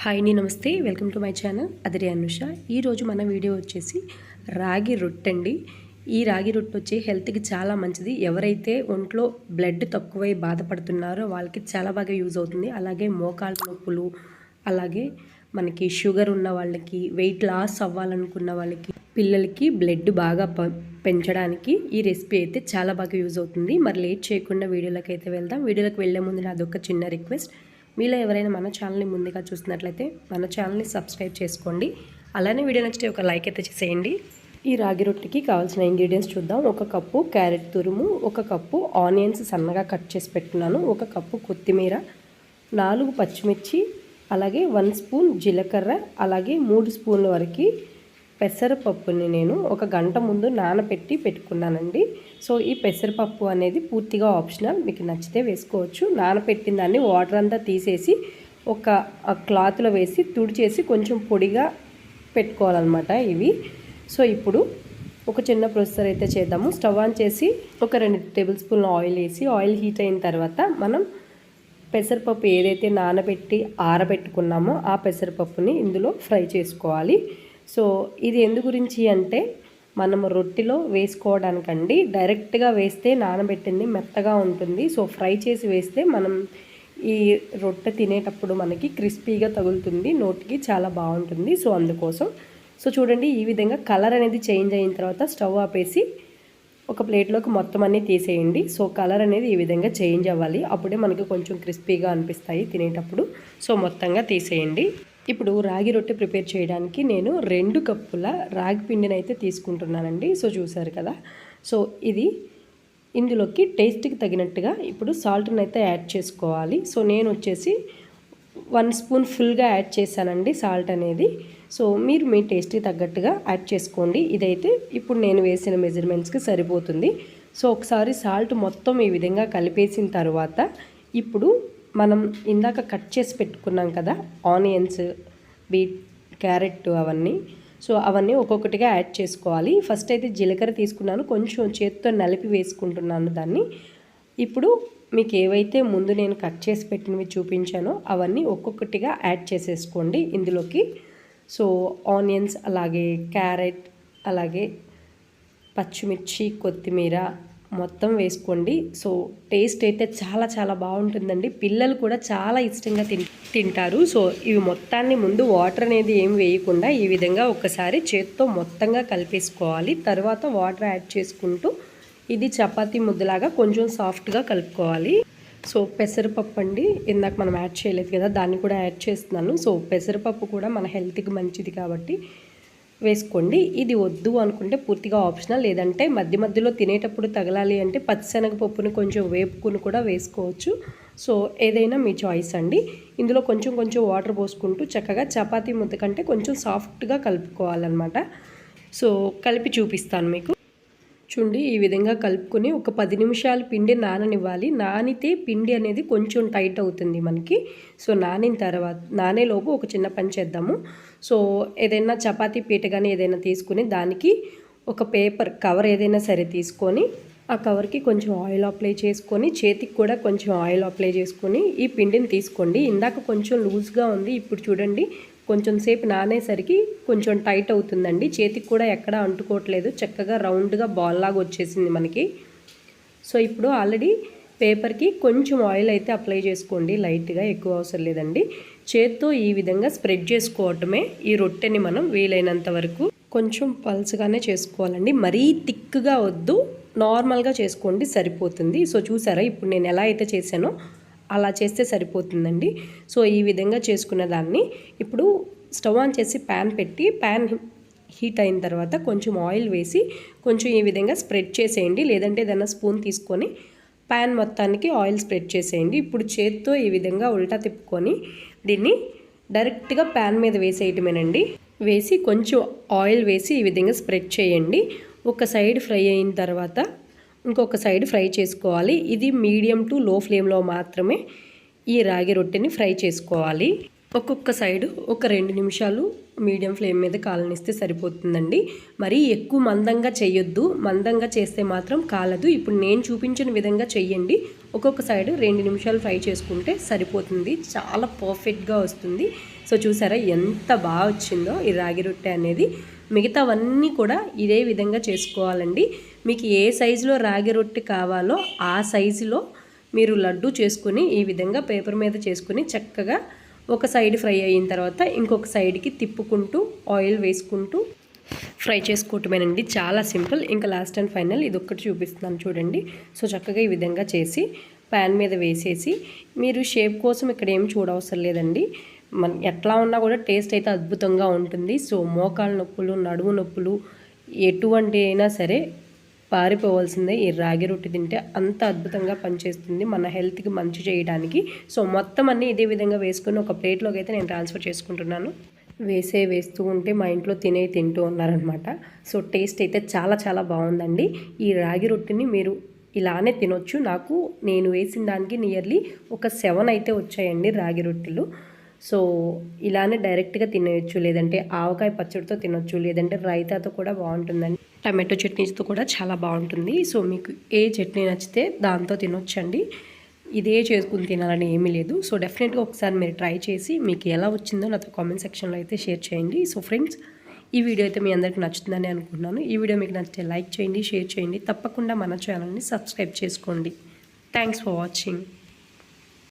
Hi అండి నమస్తే. Welcome to my channel. అదిరి Anusha. ఈరోజు మన వీడియో వచ్చేసి రాగి రొట్టె అండి. ఈ రాగి రొట్టె వచ్చి హెల్త్కి చాలా మంచిది. ఎవరైతే ఒంట్లో బ్లడ్ తక్కువై బాధపడుతున్నారో వాళ్ళకి చాలా బాగా యూజ్ అవుతుంది. అలాగే మోకాళ్ళ నొప్పులు అలాగే మనకి షుగర్ ఉన్న వాళ్ళకి వెయిట్ లాస్ అవ్వాలనుకున్న వాళ్ళకి పిల్లలకి బ్లడ్ బాగా పెంచడానికి ఈ రెసిపీ అయితే చాలా బాగా యూజ్ అవుతుంది. మరి లేట్ చేయకుండా వీడియోలోకి అయితే వెళ్దాం. వీడియోలోకి వెళ్ళే ముందు నాది ఒక చిన్న రిక్వెస్ట్. మీలో ఎవరైనా మన ఛానల్ని ముందుగా చూసినట్లయితే మన ఛానల్ని సబ్స్క్రైబ్ చేసుకోండి. అలానే వీడియో నచ్చితే ఒక లైక్ అయితే చేసేయండి. ఈ రాగి రొట్టెకి కావాల్సిన ఇంగ్రీడియంట్స్ చూద్దాం. ఒక కప్పు క్యారెట్ తురుము ఒక కప్పు ఆనియన్స్ సన్నగా కట్ చేసి పెట్టున్నాను. ఒక కప్పు కొత్తిమీర నాలుగు పచ్చిమిర్చి అలాగే వన్ స్పూన్ జీలకర్ర అలాగే మూడు స్పూన్ల వరకు పెసరపప్పుని నేను ఒక గంట ముందు నానబెట్టి పెట్టుకున్నానండి. సో ఈ పెసరపప్పు అనేది పూర్తిగా ఆప్షనల్. మీకు నచ్చితే వేసుకోవచ్చు. నానబెట్టిన దాన్ని వాటర్ అంతా తీసేసి ఒక క్లాత్లో వేసి తుడిచేసి కొంచెం పొడిగా పెట్టుకోవాలన్నమాట ఇవి. సో ఇప్పుడు ఒక చిన్న ప్రొసెసర్ అయితే చేద్దాము. స్టవ్ ఆన్ చేసి ఒక రెండు టేబుల్ స్పూన్ ఆయిల్ వేసి ఆయిల్ హీట్ అయిన తర్వాత మనం పెసరపప్పు ఏదైతే నానబెట్టి ఆరబెట్టుకున్నామో ఆ పెసరపప్పుని ఇందులో ఫ్రై చేసుకోవాలి. సో ఇది ఎందు గురించి అంటే మనం రొట్టెలో వేసుకోవడానికండి డైరెక్ట్గా వేస్తే నానబెట్టింది మెత్తగా ఉంటుంది. సో ఫ్రై చేసి వేస్తే మనం ఈ రొట్టె తినేటప్పుడు మనకి క్రిస్పీగా తగులుతుంది నోటికి చాలా బాగుంటుంది. సో అందుకోసం సో చూడండి ఈ విధంగా కలర్ అనేది చేంజ్ అయిన తర్వాత స్టవ్ ఆపేసి ఒక ప్లేట్లోకి మొత్తం అన్నీ తీసేయండి. సో కలర్ అనేది ఈ విధంగా చేంజ్ అవ్వాలి. అప్పుడే మనకి కొంచెం క్రిస్పీగా అనిపిస్తాయి తినేటప్పుడు. సో మొత్తంగా తీసేయండి. ఇప్పుడు రాగి రొట్టె ప్రిపేర్ చేయడానికి నేను రెండు కప్పుల రాగి పిండిని అయితే తీసుకుంటున్నానండి. సో చూసారు కదా. సో ఇది ఇందులోకి టేస్ట్కి తగినట్టుగా ఇప్పుడు సాల్ట్ని అయితే యాడ్ చేసుకోవాలి. సో నేను వచ్చేసి వన్ స్పూన్ ఫుల్గా యాడ్ చేశానండి సాల్ట్ అనేది. సో మీరు మీ టేస్ట్కి తగ్గట్టుగా యాడ్ చేసుకోండి. ఇదైతే ఇప్పుడు నేను వేసిన మెజర్మెంట్స్కి సరిపోతుంది. సో ఒకసారి సాల్ట్ మొత్తం ఈ విధంగా కలిపేసిన తర్వాత ఇప్పుడు మనం ఇందాక కట్ చేసి పెట్టుకున్నాం కదా ఆనియన్స్ బీట్ క్యారెట్ అవన్నీ. సో అవన్నీ ఒక్కొక్కటిగా యాడ్ చేసుకోవాలి. ఫస్ట్ అయితే జీలకర్ర తీసుకున్నాను. కొంచెం చేతితో నలిపి వేసుకుంటున్నాను దాన్ని. ఇప్పుడు మీకు ఏవైతే ముందు నేను కట్ చేసి పెట్టినవి చూపించానో అవన్నీ ఒక్కొక్కటిగా యాడ్ చేసేసుకోండి ఇందులోకి. సో ఆనియన్స్ అలాగే క్యారెట్ అలాగే పచ్చిమిర్చి కొత్తిమీర మొత్తం వేసుకోండి. సో టేస్ట్ అయితే చాలా చాలా బాగుంటుందండి. పిల్లలు కూడా చాలా ఇష్టంగా తిన్ తింటారు. సో ఇవి మొత్తాన్ని ముందు వాటర్ అనేది ఏం వేయకుండా ఈ విధంగా ఒకసారి చేత్తో మొత్తంగా కలిపేసుకోవాలి. తర్వాత వాటర్ యాడ్ చేసుకుంటూ ఇది చపాతీ ముద్దలాగా కొంచెం సాఫ్ట్గా కలుపుకోవాలి. సో పెసరపప్పు అండి. ఇందాక మనం యాడ్ చేయలేదు కదా దాన్ని కూడా యాడ్ చేస్తున్నాను. సో పెసరపప్పు కూడా మన హెల్త్కి మంచిది కాబట్టి వేసుకోండి. ఇది వద్దు అనుకుంటే పూర్తిగా ఆప్షనల్. లేదంటే మధ్య మధ్యలో తినేటప్పుడు తగలాలి అంటే పచ్చిశనగపప్పుని కొంచెం వేపుకుని కూడా వేసుకోవచ్చు. సో ఏదైనా మీ చాయిస్ అండి. ఇందులో కొంచెం కొంచెం వాటర్ పోసుకుంటూ చక్కగా చపాతీ ముద్ద కంటే కొంచెం సాఫ్ట్గా కలుపుకోవాలన్నమాట. సో కలిపి చూపిస్తాను మీకు. చూడండి ఈ విధంగా కలుపుకొని ఒక పది నిమిషాలు పిండి నాననివ్వాలి. నానితే పిండి అనేది కొంచెం టైట్ అవుతుంది మనకి. సో నానిన తర్వాత నానేలోపు ఒక చిన్న పని చేద్దాము. సో ఏదైనా చపాతీ పీట కానీ ఏదైనా తీసుకుని దానికి ఒక పేపర్ కవర్ ఏదైనా సరే తీసుకొని ఆ కవర్కి కొంచెం ఆయిల్ అప్లై చేసుకొని చేతికి కూడా కొంచెం ఆయిల్ అప్లై చేసుకొని ఈ పిండిని తీసుకోండి. ఇందాక కొంచెం లూజ్గా ఉంది. ఇప్పుడు చూడండి కొంచెం సేపు నానేసరికి కొంచెం టైట్ అవుతుందండి. చేతికి కూడా ఎక్కడా అంటుకోవట్లేదు. చక్కగా రౌండ్గా బాల్ లాగా వచ్చేసింది మనకి. సో ఇప్పుడు ఆల్రెడీ పేపర్కి కొంచెం ఆయిల్ అయితే అప్లై చేసుకోండి. లైట్గా ఎక్కువ అవసరం లేదండి. చేత్తో ఈ విధంగా స్ప్రెడ్ చేసుకోవటమే ఈ రొట్టెని మనం వీలైనంత వరకు కొంచెం పల్స్గానే చేసుకోవాలండి. మరీ థిక్గా వద్దు. నార్మల్గా చేసుకోండి సరిపోతుంది. సో చూసారా? ఇప్పుడు నేను ఎలా అయితే చేశానో అలా చేస్తే సరిపోతుందండి. సో ఈ విధంగా చేసుకున్న దాన్ని ఇప్పుడు స్టవ్ ఆన్ చేసి ప్యాన్ పెట్టి ప్యాన్ హీట్ అయిన తర్వాత కొంచెం ఆయిల్ వేసి కొంచెం ఈ విధంగా స్ప్రెడ్ చేసేయండి. లేదంటే ఏదైనా స్పూన్ తీసుకొని ప్యాన్ మొత్తానికి ఆయిల్ స్ప్రెడ్ చేసేయండి. ఇప్పుడు చేత్తో ఈ విధంగా ఉల్టా తిప్పుకొని దీన్ని డైరెక్ట్గా ప్యాన్ మీద వేసేయటమేనండి. వేసి కొంచెం ఆయిల్ వేసి ఈ విధంగా స్ప్రెడ్ చేయండి. ఒక సైడ్ ఫ్రై అయిన తర్వాత ఇంకొక సైడ్ ఫ్రై చేసుకోవాలి. ఇది మీడియం టు లో ఫ్లేమ్లో మాత్రమే ఈ రాగి రొట్టెని ఫ్రై చేసుకోవాలి. ఒక్కొక్క సైడు ఒక రెండు నిమిషాలు మీడియం ఫ్లేమ్ మీద కాలనిస్తే సరిపోతుందండి. మరి ఎక్కువ మందంగా చేయొద్దు. మందంగా చేస్తే మాత్రం కాలదు. ఇప్పుడు నేను చూపించిన విధంగా చెయ్యండి. ఒక్కొక్క సైడ్ రెండు నిమిషాలు ఫ్రై చేసుకుంటే సరిపోతుంది. చాలా పర్ఫెక్ట్గా వస్తుంది. సో చూసారా ఎంత బాగా వచ్చిందో ఈ రాగి రొట్టె అనేది. మిగతావన్నీ కూడా ఇదే విధంగా చేసుకోవాలండి. మీకు ఏ సైజులో రాగి రొట్టె కావాలో ఆ సైజులో మీరు లడ్డు చేసుకుని ఈ విధంగా పేపర్ మీద చేసుకుని చక్కగా ఒక సైడ్ ఫ్రై అయిన తర్వాత ఇంకొక సైడ్కి తిప్పుకుంటూ ఆయిల్ వేసుకుంటూ ఫ్రై చేసుకోవటమేనండి. చాలా సింపుల్. ఇంకా లాస్ట్ అండ్ ఫైనల్ ఇది ఒక్కటి చూపిస్తున్నాను చూడండి. సో చక్కగా ఈ విధంగా చేసి ప్యాన్ మీద వేసేసి మీరు షేప్ కోసం ఇక్కడ ఏం చూడవసరం లేదండి. మన ఎట్లా ఉన్నా కూడా టేస్ట్ అయితే అద్భుతంగా ఉంటుంది. సో మోకాళ్ళ నొప్పులు నడుము నొప్పులు ఎటువంటి అయినా సరే పారిపోవాల్సిందే. ఈ రాగి రొట్టె తింటే అంత అద్భుతంగా పనిచేస్తుంది. మన హెల్త్కి మంచి చేయడానికి. సో మొత్తం అన్నీ ఇదే విధంగా వేసుకుని ఒక ప్లేట్లోకి అయితే నేను ట్రాన్స్ఫర్ చేసుకుంటున్నాను. వేసే వేస్తూ ఉంటే మా ఇంట్లో తినే తింటూ ఉన్నారనమాట సో టేస్ట్ అయితే చాలా చాలా బాగుందండి. ఈ రాగి రొట్టెని మీరు ఇలానే తినొచ్చు. నాకు నేను వేసిన దానికి నియర్లీ ఒక సెవెన్ అయితే వచ్చాయండి రాగి రొట్టెలు. సో ఇలానే డైరెక్ట్గా తినేయచ్చు లేదంటే ఆవకాయ పచ్చడితో తినొచ్చు లేదంటే రైతాతో కూడా బాగుంటుందండి. టమాటో చట్నీతో కూడా చాలా బాగుంటుంది. సో మీకు ఏ చట్నీ నచ్చితే దాంతో తినొచ్చండి. ఇదే చేసుకుని తినాలని ఏమీ లేదు. సో డెఫినెట్గా ఒకసారి మీరు ట్రై చేసి మీకు ఎలా వచ్చిందో నాతో కామెంట్ సెక్షన్లో అయితే షేర్ చేయండి. సో ఫ్రెండ్స్ ఈ వీడియో అయితే మీ అందరికీ నచ్చుతుందని అనుకుంటున్నాను. ఈ వీడియో మీకు నచ్చితే లైక్ చేయండి షేర్ చేయండి. తప్పకుండా మన ఛానల్ని సబ్స్క్రైబ్ చేసుకోండి. Thanks for watching.